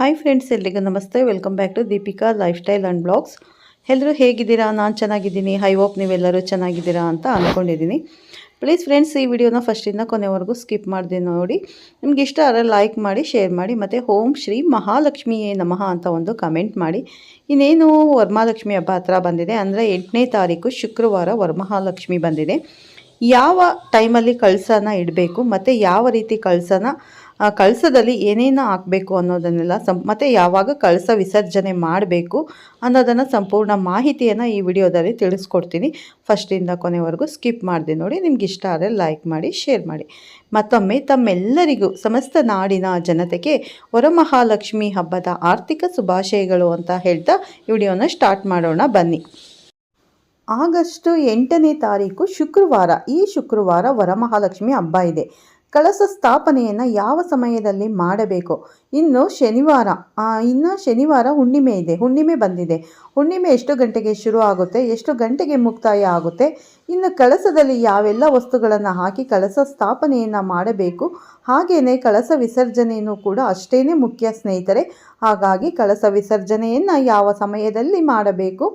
Hi friends ಎಲ್ರಿಗೂ ನಮಸ್ತೆ. Welcome back to Deepika lifestyle and blogs ಎಲ್ಲರೂ ಹೇಗಿದ್ದೀರಾ? ನಾನು ಚೆನ್ನಾಗಿದ್ದೀನಿ. ಐ ಹೋಪ್ ನೀವೆಲ್ಲರೂ ಚೆನ್ನಾಗಿದ್ದೀರಾ ಅಂತ ಅಂದ್ಕೊಂಡಿದ್ದೀನಿ ಪ್ಲೀಸ್ ಫ್ರೆಂಡ್ಸ್ ಈ ವಿಡಿಯೋನ ಫಸ್ಟಿಂದ ಕೊನೆವರೆಗೂ ಸ್ಕಿಪ್ ಮಾಡಿದೆ ನೋಡಿ. ನಿಮ್ಗೆ ಇಷ್ಟ ಆದರೆ ಲೈಕ್ ಮಾಡಿ ಶೇರ್ ಮಾಡಿ, ಮತ್ತು ಓಂ ಶ್ರೀ ಮಹಾಲಕ್ಷ್ಮಿಯೇ ನಮಃ ಅಂತ ಒಂದು ಕಮೆಂಟ್ ಮಾಡಿ. ಇನ್ನೇನು ವರಮಹಾಲಕ್ಷ್ಮಿ ಹಬ್ಬ ಹತ್ರ ಬಂದಿದೆ. ಅಂದರೆ ಎಂಟನೇ ತಾರೀಕು ಶುಕ್ರವಾರ ವರಮಹಾಲಕ್ಷ್ಮಿ ಬಂದಿದೆ. ಯಾವ ಟೈಮಲ್ಲಿ ಕಳಸನ ಇಡಬೇಕು, ಮತ್ತು ಯಾವ ರೀತಿ ಕಳಸನ ಆ ಕಳಸದಲ್ಲಿ ಏನೇನು ಹಾಕಬೇಕು ಅನ್ನೋದನ್ನೆಲ್ಲ ಸಂ, ಮತ್ತು ಯಾವಾಗ ಕಳಸ ವಿಸರ್ಜನೆ ಮಾಡಬೇಕು ಅನ್ನೋದನ್ನು ಸಂಪೂರ್ಣ ಮಾಹಿತಿಯನ್ನು ಈ ವಿಡಿಯೋದಲ್ಲಿ ತಿಳಿಸ್ಕೊಡ್ತೀನಿ. ಫಸ್ಟಿಂದ ಕೊನೆವರೆಗೂ ಸ್ಕಿಪ್ ಮಾಡಿದೆ ನೋಡಿ, ನಿಮ್ಗೆ ಇಷ್ಟ ಆದರೆ ಲೈಕ್ ಮಾಡಿ, ಶೇರ್ ಮಾಡಿ. ಮತ್ತೊಮ್ಮೆ ತಮ್ಮೆಲ್ಲರಿಗೂ, ಸಮಸ್ತ ನಾಡಿನ ಜನತೆಗೆ ವರಮಹಾಲಕ್ಷ್ಮಿ ಹಬ್ಬದ ಆರ್ಥಿಕ ಶುಭಾಶಯಗಳು ಅಂತ ಹೇಳ್ತಾ ಈ ವಿಡಿಯೋನ ಸ್ಟಾರ್ಟ್ ಮಾಡೋಣ, ಬನ್ನಿ. ಆಗಸ್ಟ್ ಎಂಟನೇ ತಾರೀಕು ಶುಕ್ರವಾರ, ಈ ಶುಕ್ರವಾರ ವರಮಹಾಲಕ್ಷ್ಮಿ ಹಬ್ಬ ಇದೆ. ಕಳಸ ಸ್ಥಾಪನೆಯನ್ನು ಯಾವ ಸಮಯದಲ್ಲಿ ಮಾಡಬೇಕು? ಇನ್ನು ಶನಿವಾರ ಇನ್ನು ಶನಿವಾರ ಹುಣ್ಣಿಮೆ ಇದೆ, ಹುಣ್ಣಿಮೆ ಬಂದಿದೆ. ಹುಣ್ಣಿಮೆ ಎಷ್ಟು ಗಂಟೆಗೆ ಶುರು ಆಗುತ್ತೆ, ಎಷ್ಟು ಗಂಟೆಗೆ ಮುಕ್ತಾಯ ಆಗುತ್ತೆ. ಇನ್ನು ಕಳಸದಲ್ಲಿ ಯಾವೆಲ್ಲ ವಸ್ತುಗಳನ್ನು ಹಾಕಿ ಕಳಸ ಸ್ಥಾಪನೆಯನ್ನು ಮಾಡಬೇಕು ಹಾಗೆಯೇ ಕಳಸ ವಿಸರ್ಜನೆಯೂ ಕೂಡ ಅಷ್ಟೇ ಮುಖ್ಯ ಸ್ನೇಹಿತರೆ. ಹಾಗಾಗಿ ಕಳಸ ವಿಸರ್ಜನೆಯನ್ನು ಯಾವ ಸಮಯದಲ್ಲಿ ಮಾಡಬೇಕು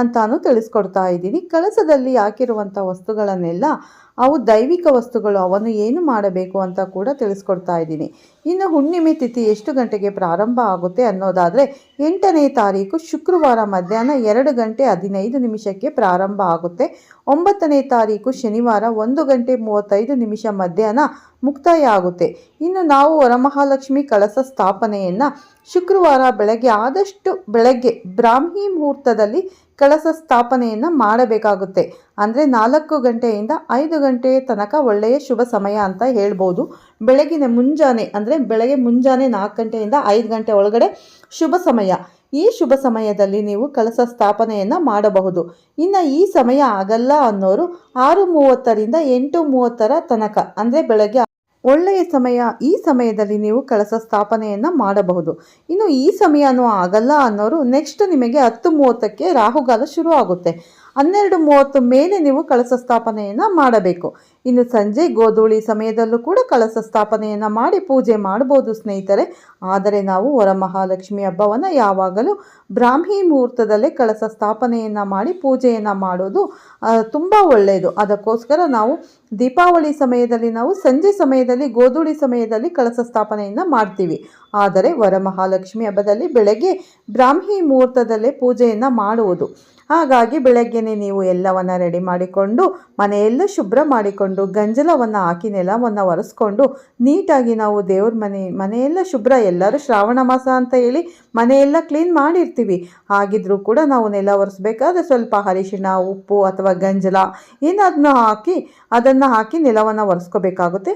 ಅಂತಾನು ತಿಳಿಸ್ಕೊಡ್ತಾ ಇದ್ದೀನಿ. ಕಳಸದಲ್ಲಿ ಹಾಕಿರುವಂಥ ವಸ್ತುಗಳನ್ನೆಲ್ಲ, ಅವು ದೈವಿಕ ವಸ್ತುಗಳು, ಅವನು ಏನು ಮಾಡಬೇಕು ಅಂತ ಕೂಡ ತಿಳಿಸ್ಕೊಡ್ತಾ ಇದ್ದೀನಿ. ಇನ್ನು ಹುಣ್ಣಿಮೆ ತಿಥಿ ಎಷ್ಟು ಗಂಟೆಗೆ ಪ್ರಾರಂಭ ಆಗುತ್ತೆ ಅನ್ನೋದಾದರೆ ಎಂಟನೇ ತಾರೀಕು ಶುಕ್ರವಾರ ಮಧ್ಯಾಹ್ನ ಎರಡು ಗಂಟೆ ಹದಿನೈದು ನಿಮಿಷಕ್ಕೆ ಪ್ರಾರಂಭ ಆಗುತ್ತೆ. ಒಂಬತ್ತನೇ ತಾರೀಕು ಶನಿವಾರ ಒಂದು ಗಂಟೆ ಮೂವತ್ತೈದು ನಿಮಿಷ ಮಧ್ಯಾಹ್ನ ಮುಕ್ತಾಯ ಆಗುತ್ತೆ. ಇನ್ನು ನಾವು ವರಮಹಾಲಕ್ಷ್ಮಿ ಕಳಸ ಸ್ಥಾಪನೆಯನ್ನು ಶುಕ್ರವಾರ ಬೆಳಗ್ಗೆ ಆದಷ್ಟು ಬೆಳಗ್ಗೆ ಬ್ರಾಹ್ಮಿ ಮುಹೂರ್ತದಲ್ಲಿ ಕಳಸ ಸ್ಥಾಪನೆಯನ್ನು ಮಾಡಬೇಕಾಗುತ್ತೆ. ಅಂದರೆ ನಾಲ್ಕು ಗಂಟೆಯಿಂದ ಐದು ಗಂಟೆ ತನಕ ಒಳ್ಳೆಯ ಶುಭ ಸಮಯ ಅಂತ ಹೇಳ್ಬೋದು. ಬೆಳಗಿನ ಮುಂಜಾನೆ, ಅಂದರೆ ಬೆಳಗ್ಗೆ ಮುಂಜಾನೆ ನಾಲ್ಕು ಗಂಟೆಯಿಂದ ಐದು ಗಂಟೆ ಒಳಗಡೆ ಶುಭ ಸಮಯ. ಈ ಶುಭ ಸಮಯದಲ್ಲಿ ನೀವು ಕಳಸ ಸ್ಥಾಪನೆಯನ್ನು ಮಾಡಬಹುದು. ಇನ್ನು ಈ ಸಮಯ ಆಗಲ್ಲ ಅನ್ನೋರು ಆರು ಮೂವತ್ತರಿಂದ ಎಂಟು ಮೂವತ್ತರ ತನಕ, ಅಂದರೆ ಬೆಳಗ್ಗೆ ಒಳ್ಳೆಯ ಸಮಯ ಈ ಸಮಯದಲ್ಲಿ ನೀವು ಕಳಸ ಸ್ಥಾಪನೆಯನ್ನು ಮಾಡಬಹುದು. ಇನ್ನು ಈ ಸಮಯನೂ ಆಗಲ್ಲ ಅನ್ನೋರು ನೆಕ್ಸ್ಟ್ ನಿಮಗೆ ಹತ್ತು ಮೂವತ್ತಕ್ಕೆ ರಾಹುಗಾಲ ಶುರು ಆಗುತ್ತೆ ಹನ್ನೆರಡು ಮೂವತ್ತು ಮೇಲೆ ನೀವು ಕಳಸ ಸ್ಥಾಪನೆಯನ್ನು ಮಾಡಬೇಕು. ಇನ್ನು ಸಂಜೆ ಗೋಧೂಳಿ ಸಮಯದಲ್ಲೂ ಕೂಡ ಕಳಸ ಸ್ಥಾಪನೆಯನ್ನು ಮಾಡಿ ಪೂಜೆ ಮಾಡ್ಬೋದು ಸ್ನೇಹಿತರೆ. ಆದರೆ ನಾವು ವರಮಹಾಲಕ್ಷ್ಮಿ ಹಬ್ಬವನ್ನು ಯಾವಾಗಲೂ ಬ್ರಾಹ್ಮಿ ಮುಹೂರ್ತದಲ್ಲೇ ಕಳಸ ಸ್ಥಾಪನೆಯನ್ನು ಮಾಡಿ ಪೂಜೆಯನ್ನು ಮಾಡೋದು ತುಂಬ ಒಳ್ಳೆಯದು ಅದಕ್ಕೋಸ್ಕರ ನಾವು ದೀಪಾವಳಿ ಸಮಯದಲ್ಲಿ ನಾವು ಸಂಜೆ ಸಮಯದಲ್ಲಿ, ಗೋಧೂಳಿ ಸಮಯದಲ್ಲಿ ಕಳಸ ಸ್ಥಾಪನೆಯನ್ನು ಮಾಡ್ತೀವಿ. ಆದರೆ ವರಮಹಾಲಕ್ಷ್ಮಿ ಹಬ್ಬದಲ್ಲಿ ಬೆಳಗ್ಗೆ ಬ್ರಾಹ್ಮಿ ಮುಹೂರ್ತದಲ್ಲೇ ಪೂಜೆಯನ್ನು ಮಾಡುವುದು. ಹಾಗಾಗಿ ಬೆಳಗ್ಗೆನೇ ನೀವು ಎಲ್ಲವನ್ನ ರೆಡಿ ಮಾಡಿಕೊಂಡು, ಮನೆಯೆಲ್ಲ ಶುಭ್ರ ಮಾಡಿಕೊಂಡು ಗಂಜಲವನ್ನು ಹಾಕಿ ನೆಲವನ್ನು ಒರೆಸ್ಕೊಂಡು ನೀಟಾಗಿ ನಾವು ದೇವ್ರ ಮನೆ, ಮನೆಯೆಲ್ಲ ಶುಭ್ರ, ಎಲ್ಲರೂ ಶ್ರಾವಣ ಮಾಸ ಅಂತ ಹೇಳಿ ಮನೆಯೆಲ್ಲ ಕ್ಲೀನ್ ಮಾಡಿರ್ತೀವಿ. ಹಾಗಿದ್ರೂ ಕೂಡ ನಾವು ನೆಲ ಒರೆಸ್ಬೇಕಾದ್ರೆ ಸ್ವಲ್ಪ ಅರಿಶಿಣ, ಉಪ್ಪು ಅಥವಾ ಗಂಜಲ ಏನಾದನ್ನ ಹಾಕಿ ಅದನ್ನು ಹಾಕಿ ನೆಲವನ್ನು ಒರೆಸ್ಕೋಬೇಕಾಗುತ್ತೆ.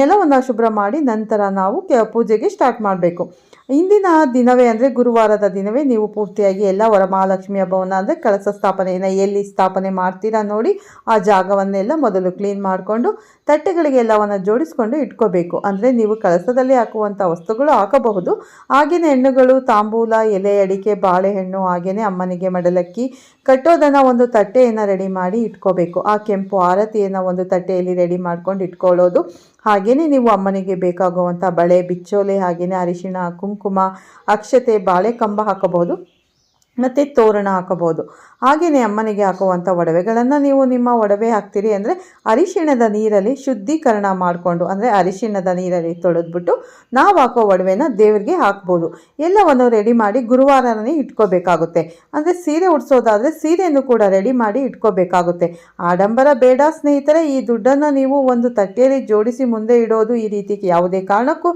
ನೆಲವನ್ನು ಶುಭ್ರ ಮಾಡಿ ನಂತರ ನಾವು ಪೂಜೆಗೆ ಸ್ಟಾರ್ಟ್ ಮಾಡಬೇಕು. ಇಂದಿನ ದಿನವೇ ಅಂದರೆ ಗುರುವಾರದ ದಿನವೇ ನೀವು ಪೂರ್ತಿಯಾಗಿ ಎಲ್ಲ ವರಮಹಾಲಕ್ಷ್ಮಿ ಹಬ್ಬವನ್ನು ಅಂದರೆ ಕಳಸ ಸ್ಥಾಪನೆಯನ್ನು ಎಲ್ಲಿ ಸ್ಥಾಪನೆ ಮಾಡ್ತೀರಾ ನೋಡಿ ಆ ಜಾಗವನ್ನೆಲ್ಲ ಮೊದಲು ಕ್ಲೀನ್ ಮಾಡಿಕೊಂಡು ತಟ್ಟೆಗಳಿಗೆ ಎಲ್ಲವನ್ನು ಜೋಡಿಸ್ಕೊಂಡು ಇಟ್ಕೋಬೇಕು. ಅಂದರೆ ನೀವು ಕಳಸದಲ್ಲಿ ಹಾಕುವಂಥ ವಸ್ತುಗಳು ಹಾಕಬಹುದು. ಹಾಗೆಯೇ ಹೆಣ್ಣುಗಳು ತಾಂಬೂಲ, ಎಲೆ, ಅಡಿಕೆ, ಬಾಳೆಹಣ್ಣು ಹಾಗೆಯೇ ಅಮ್ಮನಿಗೆ ಮಡಲಕ್ಕಿ ಕಟ್ಟೋದನ್ನು ಒಂದು ತಟ್ಟೆಯನ್ನು ರೆಡಿ ಮಾಡಿ ಇಟ್ಕೋಬೇಕು. ಆ ಕೆಂಪು ಆರತಿಯನ್ನು ಒಂದು ತಟ್ಟೆಯಲ್ಲಿ ರೆಡಿ ಮಾಡ್ಕೊಂಡು ಇಟ್ಕೊಳ್ಳೋದು. ಹಾಗೆಯೇ ನೀವು ಅಮ್ಮನಿಗೆ ಬೇಕಾಗುವಂಥ ಬಳೆ ಬಿಚ್ಚೋಲೆ ಹಾಗೆಯೇ ಅರಿಶಿಣ ಕುಂಕುಮ ಅಕ್ಷತೆ ಬಾಳೆ ಕಂಬ ಹಾಕಬಹುದು. ಮತ್ತು ತೋರಣ ಹಾಕಬಹುದು. ಹಾಗೆಯೇ ಅಮ್ಮನಿಗೆ ಹಾಕುವಂಥ ಒಡವೆಗಳನ್ನು ನೀವು ನಿಮ್ಮ ಒಡವೆ ಹಾಕ್ತೀರಿ ಅಂದರೆ ಅರಿಶಿಣದ ನೀರಲ್ಲಿ ಶುದ್ಧೀಕರಣ ಮಾಡಿಕೊಂಡು, ಅಂದರೆ ಅರಿಶಿಣದ ನೀರಲ್ಲಿ ತೊಳೆದ್ಬಿಟ್ಟು ನಾವು ಹಾಕೋ ಒಡವೆನ ದೇವರಿಗೆ ಹಾಕ್ಬೋದು. ಎಲ್ಲವನ್ನು ರೆಡಿ ಮಾಡಿ ಗುರುವಾರನೇ ಇಟ್ಕೋಬೇಕಾಗುತ್ತೆ. ಅಂದರೆ ಸೀರೆ ಉಡಿಸೋದಾದರೆ ಸೀರೆಯನ್ನು ಕೂಡ ರೆಡಿ ಮಾಡಿ ಇಟ್ಕೋಬೇಕಾಗುತ್ತೆ. ಆಡಂಬರ ಬೇಡ ಸ್ನೇಹಿತರೆ, ಈ ದುಡ್ಡನ್ನು ನೀವು ಒಂದು ತಟ್ಟೆಯಲ್ಲಿ ಜೋಡಿಸಿ ಮುಂದೆ ಇಡೋದು ಈ ರೀತಿ ಯಾವುದೇ ಕಾರಣಕ್ಕೂ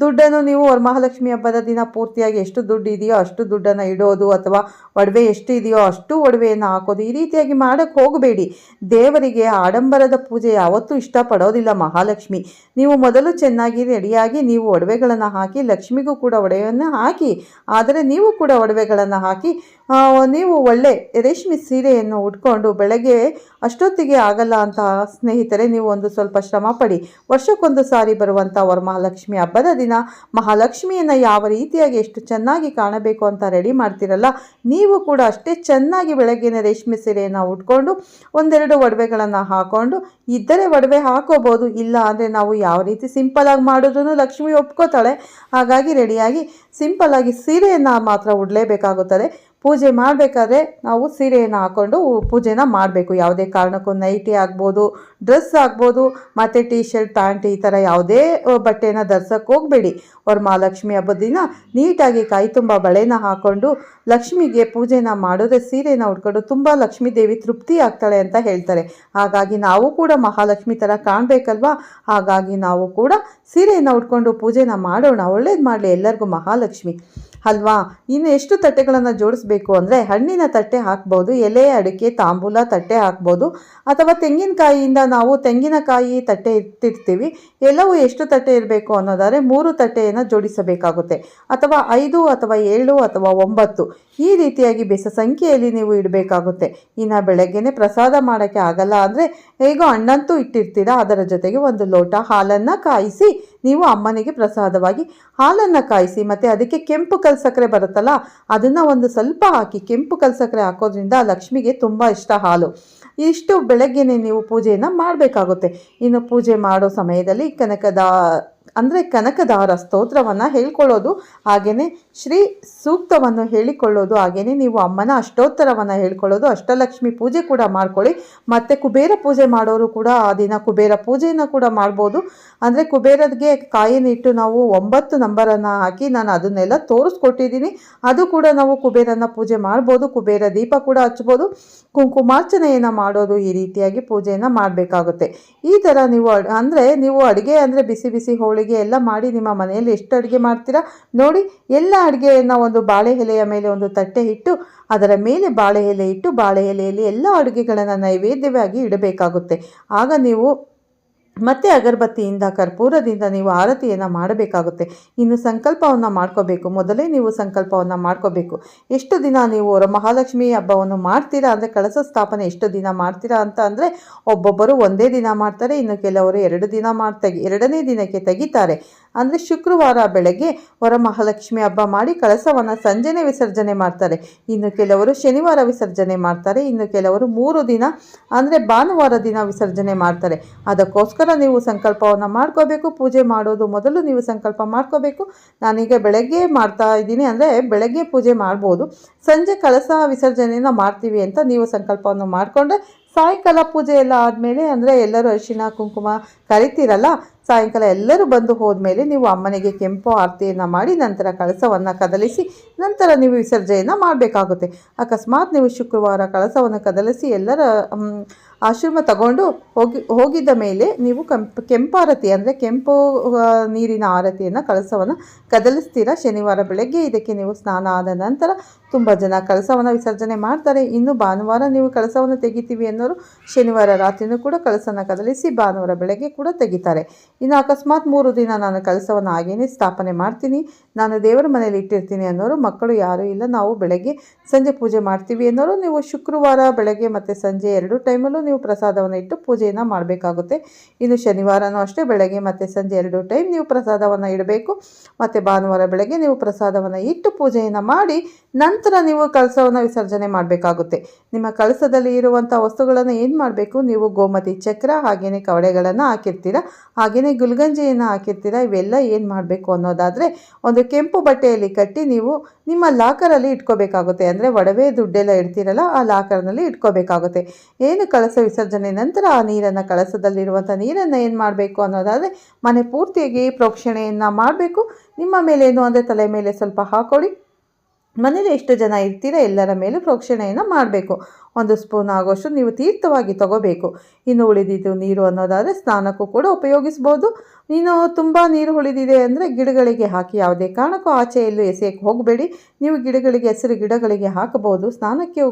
ದುಡ್ಡನ್ನು ನೀವು ವರಮಹಾಲಕ್ಷ್ಮಿ ಹಬ್ಬದ ದಿನ ಪೂರ್ತಿಯಾಗಿ ಎಷ್ಟು ದುಡ್ಡು ಇದೆಯೋ ಅಷ್ಟು ದುಡ್ಡನ್ನು ಇಡೋದು ಅಥವಾ ಒಡವೆ ಎಷ್ಟು ಇದೆಯೋ ಅಷ್ಟು ಒಡವೆಯನ್ನು ಹಾಕೋದು ಈ ರೀತಿಯಾಗಿ ಮಾಡೋಕ್ಕೆ ಹೋಗಬೇಡಿ. ದೇವರಿಗೆ ಆಡಂಬರದ ಪೂಜೆ ಯಾವತ್ತೂ ಇಷ್ಟಪಡೋದಿಲ್ಲ ಮಹಾಲಕ್ಷ್ಮಿ. ನೀವು ಮೊದಲು ಚೆನ್ನಾಗಿ ರೆಡಿಯಾಗಿ ನೀವು ಒಡವೆಗಳನ್ನು ಹಾಕಿ ಲಕ್ಷ್ಮಿಗೂ ಕೂಡ ಒಡವೆಯನ್ನು ಹಾಕಿ, ಆದರೆ ನೀವು ಕೂಡ ಒಡವೆಗಳನ್ನು ಹಾಕಿ ನೀವು ಒಳ್ಳೆ ರೇಷ್ಮೆ ಸೀರೆಯನ್ನು ಉಟ್ಕೊಂಡು ಬೆಳಗ್ಗೆ ಅಷ್ಟೊತ್ತಿಗೆ ಆಗಲ್ಲ ಅಂತ ಸ್ನೇಹಿತರೆ, ನೀವು ಒಂದು ಸ್ವಲ್ಪ ಶ್ರಮ ಪಡಿ. ವರ್ಷಕ್ಕೊಂದು ಸಾರಿ ಬರುವಂಥ ವರಮಹಾಲಕ್ಷ್ಮಿ ಹಬ್ಬದ ದಿನ ಮಹಾಲಕ್ಷ್ಮಿಯನ್ನು ಯಾವ ರೀತಿಯಾಗಿ ಎಷ್ಟು ಚೆನ್ನಾಗಿ ಕಾಣಬೇಕು ಅಂತ ರೆಡಿ ಮಾಡ್ತಿರಲ್ಲ, ನೀವು ಕೂಡ ಅಷ್ಟೇ ಚೆನ್ನಾಗಿ ಬೆಳಗ್ಗೆನೇ ರೇಷ್ಮೆ ಸೀರೆಯನ್ನು ಉಟ್ಕೊಂಡು ಒಂದೆರಡು ಒಡವೆಗಳನ್ನು ಹಾಕ್ಕೊಂಡು ಇದ್ದರೆ ಒಡವೆ ಹಾಕೋಬೋದು, ಇಲ್ಲ ಅಂದರೆ ನಾವು ಯಾವ ರೀತಿ ಸಿಂಪಲಾಗಿ ಮಾಡಿದ್ರೂ ಲಕ್ಷ್ಮಿ ಒಪ್ಕೋತಾಳೆ. ಹಾಗಾಗಿ ರೆಡಿಯಾಗಿ ಸಿಂಪಲ್ಲಾಗಿ ಸೀರೆಯನ್ನು ಮಾತ್ರ ಉಡಲೇಬೇಕಾಗುತ್ತದೆ. ಪೂಜೆ ಮಾಡಬೇಕಾದ್ರೆ ನಾವು ಸೀರೆಯನ್ನು ಹಾಕ್ಕೊಂಡು ಪೂಜೆನ ಮಾಡಬೇಕು. ಯಾವುದೇ ಕಾರಣಕ್ಕೂ ನೈಟಿ ಆಗ್ಬೋದು, ಡ್ರೆಸ್ ಆಗ್ಬೋದು, ಮತ್ತು ಟೀ ಶರ್ಟ್ ಪ್ಯಾಂಟ್ ಈ ಥರ ಯಾವುದೇ ಬಟ್ಟೆನ ಧರ್ಸಕ್ಕೆ ಹೋಗಬೇಡಿ. ಅವ್ರ ಮಹಾಲಕ್ಷ್ಮಿ ಹಬ್ಬದ ದಿನ ನೀಟಾಗಿ ಕೈ ತುಂಬ ಬಳೆನ ಹಾಕ್ಕೊಂಡು ಲಕ್ಷ್ಮಿಗೆ ಪೂಜೆನ ಮಾಡಿದ್ರೆ ಸೀರೆನ ಉಟ್ಕೊಂಡು ತುಂಬ ಲಕ್ಷ್ಮೀ ದೇವಿ ತೃಪ್ತಿ ಆಗ್ತಾಳೆ ಅಂತ ಹೇಳ್ತಾರೆ. ಹಾಗಾಗಿ ನಾವು ಕೂಡ ಮಹಾಲಕ್ಷ್ಮಿ ಥರ ಕಾಣಬೇಕಲ್ವಾ? ಹಾಗಾಗಿ ನಾವು ಕೂಡ ಸೀರೆಯನ್ನು ಉಟ್ಕೊಂಡು ಪೂಜೆನ ಮಾಡೋಣ. ಒಳ್ಳೇದು ಮಾಡಲಿ ಎಲ್ಲರಿಗೂ ಮಹಾಲಕ್ಷ್ಮಿ. ಅಲ್ವಾ? ಇನ್ನು ಎಷ್ಟು ತಟ್ಟೆಗಳನ್ನು ಜೋಡಿಸ್ಬೇಕು ಅಂದರೆ ಹಣ್ಣಿನ ತಟ್ಟೆ ಹಾಕ್ಬೋದು, ಎಲೆ, ಅಡಿಕೆ, ತಾಂಬೂಲ ತಟ್ಟೆ ಹಾಕ್ಬೋದು, ಅಥವಾ ತೆಂಗಿನಕಾಯಿಯಿಂದ ನಾವು ತೆಂಗಿನಕಾಯಿ ತಟ್ಟೆ ಇಟ್ಟಿರ್ತೀವಿ, ಎಲ್ಲವೂ ಎಷ್ಟು ತಟ್ಟೆ ಇರಬೇಕು ಅನ್ನೋದಾದರೆ ಮೂರು ತಟ್ಟೆಯನ್ನು ಜೋಡಿಸಬೇಕಾಗುತ್ತೆ. ಅಥವಾ ಐದು, ಅಥವಾ ಏಳು, ಅಥವಾ ಒಂಬತ್ತು. ಈ ರೀತಿಯಾಗಿ ಬೆಸ ಸಂಖ್ಯೆಯಲ್ಲಿ ನೀವು ಇಡಬೇಕಾಗುತ್ತೆ. ಇನ್ನು ಬೆಳಗ್ಗೆನೇ ಪ್ರಸಾದ ಮಾಡೋಕ್ಕೆ ಆಗಲ್ಲ ಅಂದರೆ ಹೇಗೋ ಹಣ್ಣಂತೂ ಇಟ್ಟಿರ್ತೀರಾ, ಅದರ ಜೊತೆಗೆ ಒಂದು ಲೋಟ ಹಾಲನ್ನು ಕಾಯಿಸಿ ನೀವು ಅಮ್ಮನಿಗೆ ಪ್ರಸಾದವಾಗಿ ಹಾಲನ್ನು ಕಾಯಿಸಿ ಮತ್ತು ಅದಕ್ಕೆ ಕೆಂಪು ಕಲ್ ಸಕ್ಕರೆ ಬರುತ್ತಲ್ಲ, ಅದನ್ನು ಒಂದು ಸ್ವಲ್ಪ ಹಾಕಿ ಕೆಂಪು ಕಲ್ ಸಕ್ಕರೆ ಹಾಕೋದ್ರಿಂದ ಲಕ್ಷ್ಮಿಗೆ ತುಂಬ ಇಷ್ಟ ಹಾಲು. ಇಷ್ಟು ಬೆಳಗ್ಗೆನೆ ನೀವು ಪೂಜೆಯನ್ನು ಮಾಡಬೇಕಾಗುತ್ತೆ. ಇನ್ನು ಪೂಜೆ ಮಾಡೋ ಸಮಯದಲ್ಲಿ ಕನಕದ, ಅಂದರೆ ಕನಕದಾರ ಸ್ತೋತ್ರವನ್ನು ಹೇಳ್ಕೊಳ್ಳೋದು ಹಾಗೆಯೇ ಶ್ರೀ ಸೂಕ್ತವನ್ನು ಹೇಳಿಕೊಳ್ಳೋದು ಹಾಗೆಯೇ ನೀವು ಅಮ್ಮನ ಅಷ್ಟೋತ್ತರವನ್ನು ಹೇಳ್ಕೊಳ್ಳೋದು, ಅಷ್ಟಲಕ್ಷ್ಮಿ ಪೂಜೆ ಕೂಡ ಮಾಡ್ಕೊಳ್ಳಿ. ಮತ್ತು ಕುಬೇರ ಪೂಜೆ ಮಾಡೋರು ಕೂಡ ಆ ದಿನ ಕುಬೇರ ಪೂಜೆಯನ್ನು ಕೂಡ ಮಾಡ್ಬೋದು. ಅಂದರೆ ಕುಬೇರದ್ಗೆ ಕಾಯಿನಿಟ್ಟು ನಾವು ಒಂಬತ್ತು ನಂಬರನ್ನು ಹಾಕಿ ನಾನು ಅದನ್ನೆಲ್ಲ ತೋರಿಸ್ಕೊಟ್ಟಿದ್ದೀನಿ. ಅದು ಕೂಡ ನಾವು ಕುಬೇರನ ಪೂಜೆ ಮಾಡ್ಬೋದು, ಕುಬೇರ ದೀಪ ಕೂಡ ಹಚ್ಬೋದು. ಕುಂಕುಮಾರ್ಚನೆಯನ್ನು ಮಾಡೋದು ಈ ರೀತಿಯಾಗಿ ಪೂಜೆಯನ್ನು ಮಾಡಬೇಕಾಗುತ್ತೆ. ಈ ಥರ ನೀವು ಅಂದರೆ ನೀವು ಅಡುಗೆ ಅಂದರೆ ಬಿಸಿ ಬಿಸಿ ಹೋಳಿಗೆ ಎಲ್ಲ ಮಾಡಿ ನಿಮ್ಮ ಮನೆಯಲ್ಲಿ ಎಷ್ಟು ಅಡುಗೆ ಮಾಡ್ತೀರಾ? ನೋಡಿ, ಎಲ್ಲ ಅಡುಗೆಯನ್ನು ಒಂದು ಬಾಳೆ ಎಲೆಯ ಮೇಲೆ ಒಂದು ತಟ್ಟೆ ಇಟ್ಟು, ಅದರ ಮೇಲೆ ಬಾಳೆ ಎಲೆ ಇಟ್ಟು ಬಾಳೆ ಎಲೆಯಲ್ಲಿ ಎಲ್ಲ ಅಡುಗೆಗಳನ್ನು ನೈವೇದ್ಯವಾಗಿ ಇಡಬೇಕಾಗುತ್ತೆ. ಆಗ ನೀವು ಮತ್ತೆ ಅಗರಬತ್ತಿಯಿಂದ, ಕರ್ಪೂರದಿಂದ ನೀವು ಆರತಿಯನ್ನು ಮಾಡಬೇಕಾಗುತ್ತೆ. ಇನ್ನು ಸಂಕಲ್ಪವನ್ನು ಮಾಡ್ಕೋಬೇಕು. ಮೊದಲೇ ನೀವು ಸಂಕಲ್ಪವನ್ನು ಮಾಡ್ಕೋಬೇಕು. ಎಷ್ಟು ದಿನ ನೀವು ವರಮಹಾಲಕ್ಷ್ಮಿ ಹಬ್ಬವನ್ನು ಮಾಡ್ತೀರಾ ಅಂದರೆ, ಕಳಸ ಸ್ಥಾಪನೆ ಎಷ್ಟು ದಿನ ಮಾಡ್ತೀರಾ ಅಂತ ಅಂದರೆ, ಒಬ್ಬೊಬ್ಬರು ಒಂದೇ ದಿನ ಮಾಡ್ತಾರೆ, ಇನ್ನು ಕೆಲವರು ಎರಡು ದಿನ ಮಾಡ್ತಾ, ಎರಡನೇ ದಿನಕ್ಕೆ ತೆಗಿತಾರೆ. ಅಂದರೆ ಶುಕ್ರವಾರ ಬೆಳಗ್ಗೆ ವರಮಹಾಲಕ್ಷ್ಮಿ ಹಬ್ಬ ಮಾಡಿ ಕಳಸವನ್ನು ಸಂಜೆನೆ ವಿಸರ್ಜನೆ ಮಾಡ್ತಾರೆ. ಇನ್ನು ಕೆಲವರು ಶನಿವಾರ ವಿಸರ್ಜನೆ ಮಾಡ್ತಾರೆ. ಇನ್ನು ಕೆಲವರು ಮೂರು ದಿನ, ಅಂದರೆ ಭಾನುವಾರ ದಿನ ವಿಸರ್ಜನೆ ಮಾಡ್ತಾರೆ. ಅದಕ್ಕೋಸ್ಕರ ನೀವು ಸಂಕಲ್ಪವನ್ನು ಮಾಡ್ಕೋಬೇಕು. ಪೂಜೆ ಮಾಡೋದು ಮೊದಲು ನೀವು ಸಂಕಲ್ಪ ಮಾಡ್ಕೋಬೇಕು. ನಾನೀಗ ಬೆಳಗ್ಗೆ ಮಾಡ್ತಾ ಇದ್ದೀನಿ ಅಂದರೆ ಬೆಳಗ್ಗೆ ಪೂಜೆ ಮಾಡ್ಬೋದು. ಸಂಜೆ ಕಳಸ ವಿಸರ್ಜನೆಯನ್ನು ಮಾಡ್ತೀವಿ ಅಂತ ನೀವು ಸಂಕಲ್ಪವನ್ನು ಮಾಡಿಕೊಂಡ್ರೆ ಸಾಯಂಕಾಲ ಪೂಜೆ ಎಲ್ಲ ಆದಮೇಲೆ ಅಂದರೆ ಎಲ್ಲರೂ ಅರಿಶಿನ ಕುಂಕುಮ ಕರಿತೀರಲ್ಲ, ಸಾಯಂಕಾಲ ಎಲ್ಲರೂ ಬಂದು ಹೋದ್ಮೇಲೆ ನೀವು ಅಮ್ಮನಿಗೆ ಕೆಂಪು ಆರತಿಯನ್ನು ಮಾಡಿ ನಂತರ ಕಳಸವನ್ನು ಕದಲಿಸಿ ನಂತರ ನೀವು ವಿಸರ್ಜನೆಯನ್ನು ಮಾಡಬೇಕಾಗುತ್ತೆ. ಅಕಸ್ಮಾತ್ ನೀವು ಶುಕ್ರವಾರ ಕಳಸವನ್ನು ಕದಲಿಸಿ ಎಲ್ಲರ ಆಶ್ರಮ ತಗೊಂಡು ಹೋಗಿ, ಹೋಗಿದ್ದ ಮೇಲೆ ನೀವು ಕೆಂಪು ಕೆಂಪಾರತಿ ಅಂದರೆ ಕೆಂಪು ನೀರಿನ ಆರತಿಯನ್ನು, ಕಳಸವನ್ನು ಕದಲಿಸ್ತೀರ? ಶನಿವಾರ ಬೆಳಗ್ಗೆ ಇದಕ್ಕೆ ನೀವು ಸ್ನಾನ ಆದ ನಂತರ ತುಂಬ ಜನ ಕಳಸವನ್ನು ವಿಸರ್ಜನೆ ಮಾಡ್ತಾರೆ. ಇನ್ನು ಭಾನುವಾರ ನೀವು ಕಳಸವನ್ನು ತೆಗಿತೀವಿ ಅನ್ನೋರು ಶನಿವಾರ ರಾತ್ರಿನೂ ಕೂಡ ಕಳಸನ ಕದಲಿಸಿ ಭಾನುವಾರ ಬೆಳಗ್ಗೆ ಕೂಡ ತೆಗಿತಾರೆ. ಇನ್ನು ಅಕಸ್ಮಾತ್ ಮೂರು ದಿನ ನಾನು ಕಳಸವನ್ನು ಹಾಗೇನೆ ಸ್ಥಾಪನೆ ಮಾಡ್ತೀನಿ. ನಾನು ದೇವರ ಮನೆಯಲ್ಲಿ ಇಟ್ಟಿರ್ತೀನಿ ಅನ್ನೋರು ಮಕ್ಕಳು ಯಾರೂ ಇಲ್ಲ. ನಾವು ಬೆಳಗ್ಗೆ ಸಂಜೆ ಪೂಜೆ ಮಾಡ್ತೀವಿ ಅನ್ನೋರು ನೀವು ಶುಕ್ರವಾರ ಬೆಳಗ್ಗೆ ಮತ್ತು ಸಂಜೆ ಎರಡು ಟೈಮಲ್ಲೂ ನೀವು ಪ್ರಸಾದವನ್ನು ಇಟ್ಟು ಪೂಜೆಯನ್ನು ಮಾಡಬೇಕಾಗುತ್ತೆ. ಇನ್ನು ಶನಿವಾರನೂ ಅಷ್ಟೇ ಬೆಳಗ್ಗೆ ಮತ್ತು ಸಂಜೆ ಎರಡು ಟೈಮ್ ನೀವು ಪ್ರಸಾದವನ್ನು ಇಡಬೇಕು. ಮತ್ತು ಭಾನುವಾರ ಬೆಳಗ್ಗೆ ನೀವು ಪ್ರಸಾದವನ್ನು ಇಟ್ಟು ಪೂಜೆಯನ್ನು ಮಾಡಿ ನಂತರ ನೀವು ಕಳಸವನ್ನು ವಿಸರ್ಜನೆ ಮಾಡಬೇಕಾಗುತ್ತೆ. ನಿಮ್ಮ ಕಳಸದಲ್ಲಿ ಇರುವಂಥ ವಸ್ತುಗಳನ್ನು ಏನು ಮಾಡಬೇಕು? ನೀವು ಗೋಮತಿ ಚಕ್ರ ಹಾಗೆಯೇ ಕವಡೆಗಳನ್ನು ಹಾಕಿರ್ತೀರ ಹಾಗೆಯೇ ಗುಲ್ಗಂಜಿಯನ್ನು ಹಾಕಿರ್ತೀರ, ಇವೆಲ್ಲ ಏನು ಮಾಡಬೇಕು ಅನ್ನೋದಾದರೆ ಒಂದು ಕೆಂಪು ಬಟ್ಟೆಯಲ್ಲಿ ಕಟ್ಟಿ ನೀವು ನಿಮ್ಮ ಲಾಕರಲ್ಲಿ ಇಟ್ಕೋಬೇಕಾಗುತ್ತೆ. ಅಂದರೆ ಒಡವೆ ದುಡ್ಡೆಲ್ಲ ಇಡ್ತೀರಲ್ಲ, ಆ ಲಾಕರ್ನಲ್ಲಿ ಇಟ್ಕೋಬೇಕಾಗುತ್ತೆ. ಏನು ಕಳಸ ವಿಸರ್ಜನೆ ನಂತರ ಆ ನೀರನ್ನು ಕಳಸದಲ್ಲಿರುವಂಥ ನೀರನ್ನು ಏನು ಮಾಡಬೇಕು ಅನ್ನೋದಾದರೆ ಮನೆ ಪೂರ್ತಿಯಾಗಿ ಪ್ರೋಕ್ಷಣೆಯನ್ನು ಮಾಡಬೇಕು. ನಿಮ್ಮ ಮೇಲೆ ಏನು ಅಂದರೆ ತಲೆ ಮೇಲೆ ಸ್ವಲ್ಪ ಹಾಕೊಳ್ಳಿ. ಮನೇಲಿ ಎಷ್ಟು ಜನ ಇರ್ತೀರ ಎಲ್ಲರ ಮೇಲೂ ಪ್ರೋಕ್ಷಣೆಯನ್ನು ಮಾಡಬೇಕು. ಒಂದು ಸ್ಪೂನ್ ಆಗೋಷ್ಟು ನೀವು ತೀರ್ಥವಾಗಿ ತಗೋಬೇಕು. ಇನ್ನು ಉಳಿದಿದ್ದು ನೀರು ಅನ್ನೋದಾದರೆ ಸ್ನಾನಕ್ಕೂ ಕೂಡ ಉಪಯೋಗಿಸ್ಬೋದು. ನೀನು ತುಂಬ ನೀರು ಉಳಿದಿದೆ ಅಂದರೆ ಗಿಡಗಳಿಗೆ ಹಾಕಿ, ಯಾವುದೇ ಕಾರಣಕ್ಕೂ ಆಚೆ ಎಸೆಯಕ್ಕೆ ಹೋಗಬೇಡಿ. ನೀವು ಗಿಡಗಳಿಗೆ, ಹೆಸರು ಗಿಡಗಳಿಗೆ ಹಾಕಬಹುದು, ಸ್ನಾನಕ್ಕೆ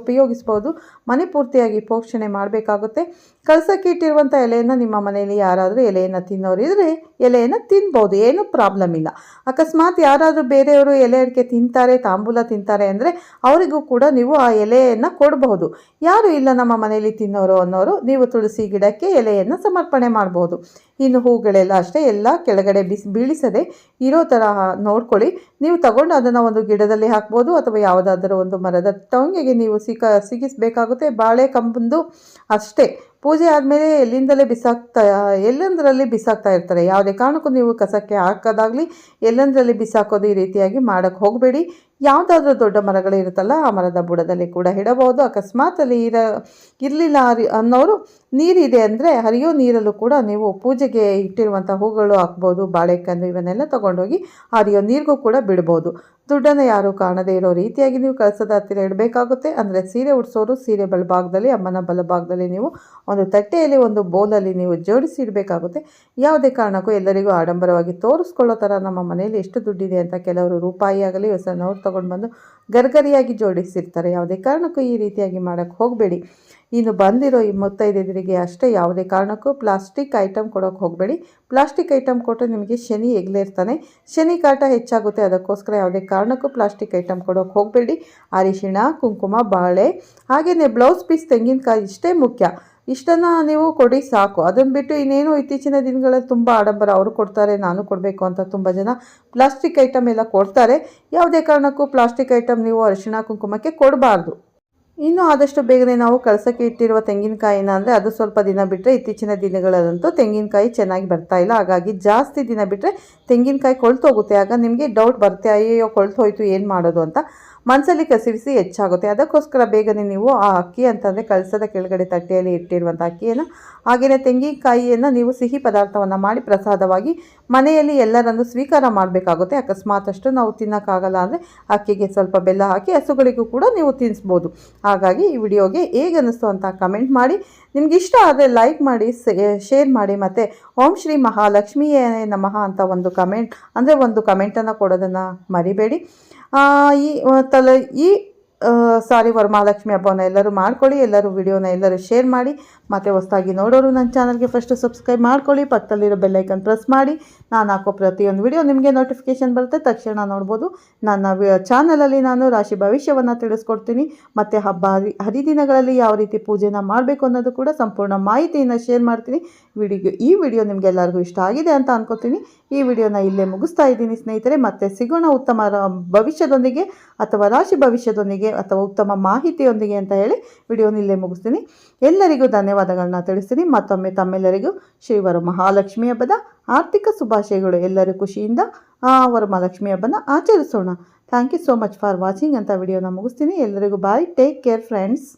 ಉಪಯೋಗಿಸ್ಬೋದು ಮನೆ ಪೂರ್ತಿಯಾಗಿ ಪೋಷಣೆ ಮಾಡಬೇಕಾಗುತ್ತೆ. ಕಳಸಕ್ಕೆ ಇಟ್ಟಿರುವಂಥ ಎಲೆಯನ್ನು ನಿಮ್ಮ ಮನೆಯಲ್ಲಿ ಯಾರಾದರೂ ಎಲೆಯನ್ನು ತಿನ್ನೋರು ಇದ್ದರೆ ಎಲೆಯನ್ನು ತಿನ್ಬೋದು, ಏನೂ ಪ್ರಾಬ್ಲಮ್ ಇಲ್ಲ. ಅಕಸ್ಮಾತ್ ಯಾರಾದರೂ ಬೇರೆಯವರು ಎಲೆ ಅಡಿಕೆ ತಿಂತಾರೆ, ತಾಂಬೂಲ ತಿಂತಾರೆ ಅಂದರೆ ಅವರಿಗೂ ಕೂಡ ನೀವು ಆ ಎಲೆಯನ್ನು ಕೊಡಬಹುದು. ಯಾರು ಇಲ್ಲ ನಮ್ಮ ಮನೆಯಲ್ಲಿ ತಿನ್ನೋರು ಅನ್ನೋರು, ನೀವು ತುಳಸಿ ಗಿಡಕ್ಕೆ ಎಲೆಯನ್ನು ಸಮರ್ಪಣೆ ಮಾಡ್ಬೋದು ಇನ್ನು ಹೂಗಳೆಲ್ಲ ಅಷ್ಟೇ ಎಲ್ಲ ಕೆಳಗಡೆ ಬಿಸಿ ಬೀಳಿಸದೆ ಇರೋ ಥರ ನೋಡ್ಕೊಳ್ಳಿ. ನೀವು ತಗೊಂಡು ಅದನ್ನು ಒಂದು ಗಿಡದಲ್ಲಿ ಹಾಕ್ಬೋದು ಅಥವಾ ಯಾವುದಾದ್ರೂ ಒಂದು ಮರದ ಟೊಂಗೆಗೆ ನೀವು ಸಿಕ್ಕ ಸಿಗಿಸಬೇಕಾಗುತ್ತೆ. ಬಾಳೆ ಕಂಬಂದು ಅಷ್ಟೇ. ಪೂಜೆ ಆದಮೇಲೆ ಎಲ್ಲಿಂದಲೇ ಬಿಸಾಕ್ತಾ, ಎಲ್ಲೆಂದರಲ್ಲಿ ಬಿಸಾಕ್ತಾ ಇರ್ತಾರೆ. ಯಾವುದೇ ಕಾರಣಕ್ಕೂ ನೀವು ಕಸಕ್ಕೆ ಹಾಕೋದಾಗಲಿ ಎಲ್ಲೆಂದರಲ್ಲಿ ಬಿಸಾಕೋದು ಈ ರೀತಿಯಾಗಿ ಮಾಡೋಕ್ಕೆ ಹೋಗಬೇಡಿ. ಯಾವುದಾದ್ರೂ ದೊಡ್ಡ ಮರಗಳು ಇರುತ್ತಲ್ಲ, ಆ ಮರದ ಬುಡದಲ್ಲಿ ಕೂಡ ಇಡಬಹುದು. ಅಕಸ್ಮಾತ್ ಅಲ್ಲಿ ಇರ, ಇರಲಿಲ್ಲ ಅನ್ನೋರು ನೀರಿದೆ ಅಂದರೆ ಹರಿಯೋ ನೀರಲ್ಲೂ ಕೂಡ ನೀವು ಪೂಜೆಗೆ ಇಟ್ಟಿರುವಂಥ ಹೂಗಳು ಹಾಕ್ಬೋದು ಬಾಳೆಕಂದು ಇವನ್ನೆಲ್ಲ ತೊಗೊಂಡೋಗಿ ಹರಿಯೋ ನೀರಿಗೂ ಕೂಡ ಬಿಡ್ಬೋದು. ದುಡ್ಡನ್ನು ಯಾರು ಕಾಣದೇ ಇರೋ ರೀತಿಯಾಗಿ ನೀವು ಕಳಸದ ಹತ್ತಿರ ಇಡಬೇಕಾಗುತ್ತೆ. ಅಂದರೆ ಸೀರೆ ಉಡಿಸೋರು ಸೀರೆ ಬಲಭಾಗದಲ್ಲಿ, ಅಮ್ಮನ ಬಲಭಾಗದಲ್ಲಿ ನೀವು ಒಂದು ತಟ್ಟೆಯಲ್ಲಿ ಒಂದು ಬೋಲಲ್ಲಿ ನೀವು ಜೋಡಿಸಿ ಇಡಬೇಕಾಗುತ್ತೆ. ಯಾವುದೇ ಕಾರಣಕ್ಕೂ ಎಲ್ಲರಿಗೂ ಆಡಂಬರವಾಗಿ ತೋರಿಸ್ಕೊಳ್ಳೋ ಥರ ನಮ್ಮ ಮನೆಯಲ್ಲಿ ಎಷ್ಟು ದುಡ್ಡಿದೆ ಅಂತ ಕೆಲವರು ರೂಪಾಯಿ ಆಗಲಿ ಹೊಸ ನೋಟ್ ತೊಗೊಂಡು ಬಂದು ಗರ್ಗರಿಯಾಗಿ ಜೋಡಿಸಿರ್ತಾರೆ. ಯಾವುದೇ ಕಾರಣಕ್ಕೂ ಈ ರೀತಿಯಾಗಿ ಮಾಡೋಕ್ಕೆ ಹೋಗಬೇಡಿ. ಇನ್ನು ಬಂದಿರೋ ಈ ಮುತ್ತೈದೆಯರಿಗೆ ಅಷ್ಟೇ ಯಾವುದೇ ಕಾರಣಕ್ಕೂ ಪ್ಲಾಸ್ಟಿಕ್ ಐಟಮ್ ಕೊಡೋಕೆ ಹೋಗಬೇಡಿ. ಪ್ಲಾಸ್ಟಿಕ್ ಐಟಮ್ ಕೊಟ್ಟರೆ ನಿಮಗೆ ಶನಿ ಎಗ್ಲಿರ್ತಾನೆ ಶನಿ ಕಾಟ ಹೆಚ್ಚಾಗುತ್ತೆ, ಅದಕ್ಕೋಸ್ಕರ ಯಾವುದೇ ಕಾರಣಕ್ಕೂ ಪ್ಲಾಸ್ಟಿಕ್ ಐಟಮ್ ಕೊಡೋಕೆ ಹೋಗಬೇಡಿ. ಅರಿಶಿಣ, ಕುಂಕುಮ, ಬಾಳೆ ಹಾಗೆಯೇ ಬ್ಲೌಸ್ ಪೀಸ್, ತೆಂಗಿನಕಾಯಿ ಇಷ್ಟೇ ಮುಖ್ಯ. ಇಷ್ಟನ್ನು ನೀವು ಕೊಡಿ ಸಾಕು. ಅದನ್ನು ಬಿಟ್ಟು ಇನ್ನೇನು ಇತ್ತೀಚಿನ ದಿನಗಳಲ್ಲಿ ತುಂಬ ಆಡಂಬರ ಅವರು ಕೊಡ್ತಾರೆ, ನಾನು ಕೊಡಬೇಕು ಅಂತ ತುಂಬ ಜನ ಪ್ಲಾಸ್ಟಿಕ್ ಐಟಮ್ ಎಲ್ಲ ಕೊಡ್ತಾರೆ. ಯಾವುದೇ ಕಾರಣಕ್ಕೂ ಪ್ಲಾಸ್ಟಿಕ್ ಐಟಮ್ ನೀವು ಅರಿಶಿಣ, ಕುಂಕುಮಕ್ಕೆ ಕೊಡಬಾರ್ದು. ಇನ್ನು ಆದಷ್ಟು ಬೇಗನೆ ನಾವು ಕಳಸಕ್ಕೆ ಇಟ್ಟಿರುವ ತೆಂಗಿನಕಾಯಿನ ಅಂದರೆ ಅದು ಸ್ವಲ್ಪ ದಿನ ಬಿಟ್ಟರೆ ಇತ್ತೀಚಿನ ದಿನಗಳಲ್ಲಂತೂ ತೆಂಗಿನಕಾಯಿ ಚೆನ್ನಾಗಿ ಬರ್ತಾ ಇಲ್ಲ. ಹಾಗಾಗಿ ಜಾಸ್ತಿ ದಿನ ಬಿಟ್ಟರೆ ತೆಂಗಿನಕಾಯಿ ಕೊಳ್ತೋಗುತ್ತೆ. ಆಗ ನಿಮಗೆ ಡೌಟ್ ಬರುತ್ತೆ ಅಯ್ಯೋ ಹೋಯಿತು ಏನು ಮಾಡೋದು ಅಂತ. ಮನಸ್ಸಲ್ಲಿ ಕಸಿವಿಸಿ ಹೆಚ್ಚಾಗುತ್ತೆ. ಅದಕ್ಕೋಸ್ಕರ ಬೇಗನೆ ನೀವು ಆ ಅಕ್ಕಿ ಅಂತಂದರೆ ಕಳಸದ ಕೆಳಗಡೆ ತಟ್ಟೆಯಲ್ಲಿ ಇಟ್ಟಿರುವಂಥ ಅಕ್ಕಿಯನ್ನು ಹಾಗೆಯೇ ತೆಂಗಿನಕಾಯಿಯನ್ನು ನೀವು ಸಿಹಿ ಪದಾರ್ಥವನ್ನು ಮಾಡಿ ಪ್ರಸಾದವಾಗಿ ಮನೆಯಲ್ಲಿ ಎಲ್ಲರನ್ನು ಸ್ವೀಕಾರ ಮಾಡಬೇಕಾಗುತ್ತೆ. ಅಕಸ್ಮಾತ್ ಅಷ್ಟು ನಾವು ತಿನ್ನೋಕ್ಕಾಗಲ್ಲ ಅಂದರೆ ಅಕ್ಕಿಗೆ ಸ್ವಲ್ಪ ಬೆಲ್ಲ ಹಾಕಿ ಹಸುಗಳಿಗೂ ಕೂಡ ನೀವು ತಿನ್ನಿಸ್ಬೋದು ಹಾಗಾಗಿ ಈ ವಿಡಿಯೋಗೆ ಹೇಗೆ ಅನ್ನಿಸ್ತು ಅಂತ ಕಮೆಂಟ್ ಮಾಡಿ. ನಿಮ್ಗೆ ಇಷ್ಟ ಆದರೆ ಲೈಕ್ ಮಾಡಿ ಶೇರ್ ಮಾಡಿ, ಮತ್ತು ಓಂ ಶ್ರೀ ಮಹಾಲಕ್ಷ್ಮಿಯೇ ನಮಃ ಅಂತ ಒಂದು ಕಮೆಂಟ್ ಅಂದರೆ ಒಂದು ಕಮೆಂಟನ್ನು ಕೊಡೋದನ್ನು ಮರಿಬೇಡಿ. ಈ ತಲೆ, ಈ ಸಾರಿ ವರಮಹಾಲಕ್ಷ್ಮಿ ಹಬ್ಬವನ್ನ ಎಲ್ಲರೂ ಮಾಡ್ಕೊಳ್ಳಿ, ಎಲ್ಲರೂ ವಿಡಿಯೋನ ಎಲ್ಲರೂ ಶೇರ್ ಮಾಡಿ, ಮತ್ತು ಹೊಸದಾಗಿ ನೋಡೋರು ನನ್ನ ಚಾನಲ್ಗೆ ಫಸ್ಟು ಸಬ್ಸ್ಕ್ರೈಬ್ ಮಾಡ್ಕೊಳ್ಳಿ, ಪಕ್ಕದಲ್ಲಿರೋ ಬೆಲ್ಲೈಕನ್ ಪ್ರೆಸ್ ಮಾಡಿ, ನಾನು ಹಾಕೋ ಪ್ರತಿಯೊಂದು ವಿಡಿಯೋ ನಿಮಗೆ ನೋಟಿಫಿಕೇಷನ್ ಬರುತ್ತೆ, ತಕ್ಷಣ ನೋಡ್ಬೋದು. ನನ್ನ ಚಾನಲಲ್ಲಿ ನಾನು ರಾಶಿ ಭವಿಷ್ಯವನ್ನು ತಿಳಿಸ್ಕೊಡ್ತೀನಿ, ಮತ್ತು ಹಬ್ಬ ಹರಿ, ಹರಿದಿನಗಳಲ್ಲಿ ಯಾವ ರೀತಿ ಪೂಜೆನ ಮಾಡಬೇಕು ಅನ್ನೋದು ಕೂಡ ಸಂಪೂರ್ಣ ಮಾಹಿತಿಯನ್ನು ಶೇರ್ ಮಾಡ್ತೀನಿ. ವಿಡಿಯೋ, ಈ ವಿಡಿಯೋ ನಿಮಗೆಲ್ಲರಿಗೂ ಇಷ್ಟ ಆಗಿದೆ ಅಂತ ಅನ್ಕೋತೀನಿ. ಈ ವಿಡಿಯೋನ ಇಲ್ಲೇ ಮುಗಿಸ್ತಾ ಇದ್ದೀನಿ ಸ್ನೇಹಿತರೆ. ಮತ್ತೆ ಸಿಗೋಣ ಉತ್ತಮ ಭವಿಷ್ಯದೊಂದಿಗೆ ಅಥವಾ ರಾಶಿ ಭವಿಷ್ಯದೊಂದಿಗೆ ಅಥವಾ ಉತ್ತಮ ಮಾಹಿತಿಯೊಂದಿಗೆ ಅಂತ ಹೇಳಿ ವಿಡಿಯೋನ ಇಲ್ಲೇ ಮುಗಿಸ್ತೀನಿ. ಎಲ್ಲರಿಗೂ ಧನ್ಯವಾದಗಳನ್ನ ತಿಳಿಸ್ತೀನಿ. ಮತ್ತೊಮ್ಮೆ ತಮ್ಮೆಲ್ಲರಿಗೂ ಶ್ರೀವರ ಮಹಾಲಕ್ಷ್ಮಿ ಹಬ್ಬದ ಆರ್ಥಿಕ ಶುಭಾಶಯಗಳು ಎಲ್ಲರೂ ಖುಷಿಯಿಂದ ಆ ವರಮಹಾಲಕ್ಷ್ಮಿ ಹಬ್ಬನ ಆಚರಿಸೋಣ. Thank you so much for watching ಅಂತ ವಿಡಿಯೋನ ಮುಗಿಸ್ತೀನಿ. ಎಲ್ಲರಿಗೂ ಬಾಯ್ ಟೇಕ್ ಕೇರ್ ಫ್ರೆಂಡ್ಸ್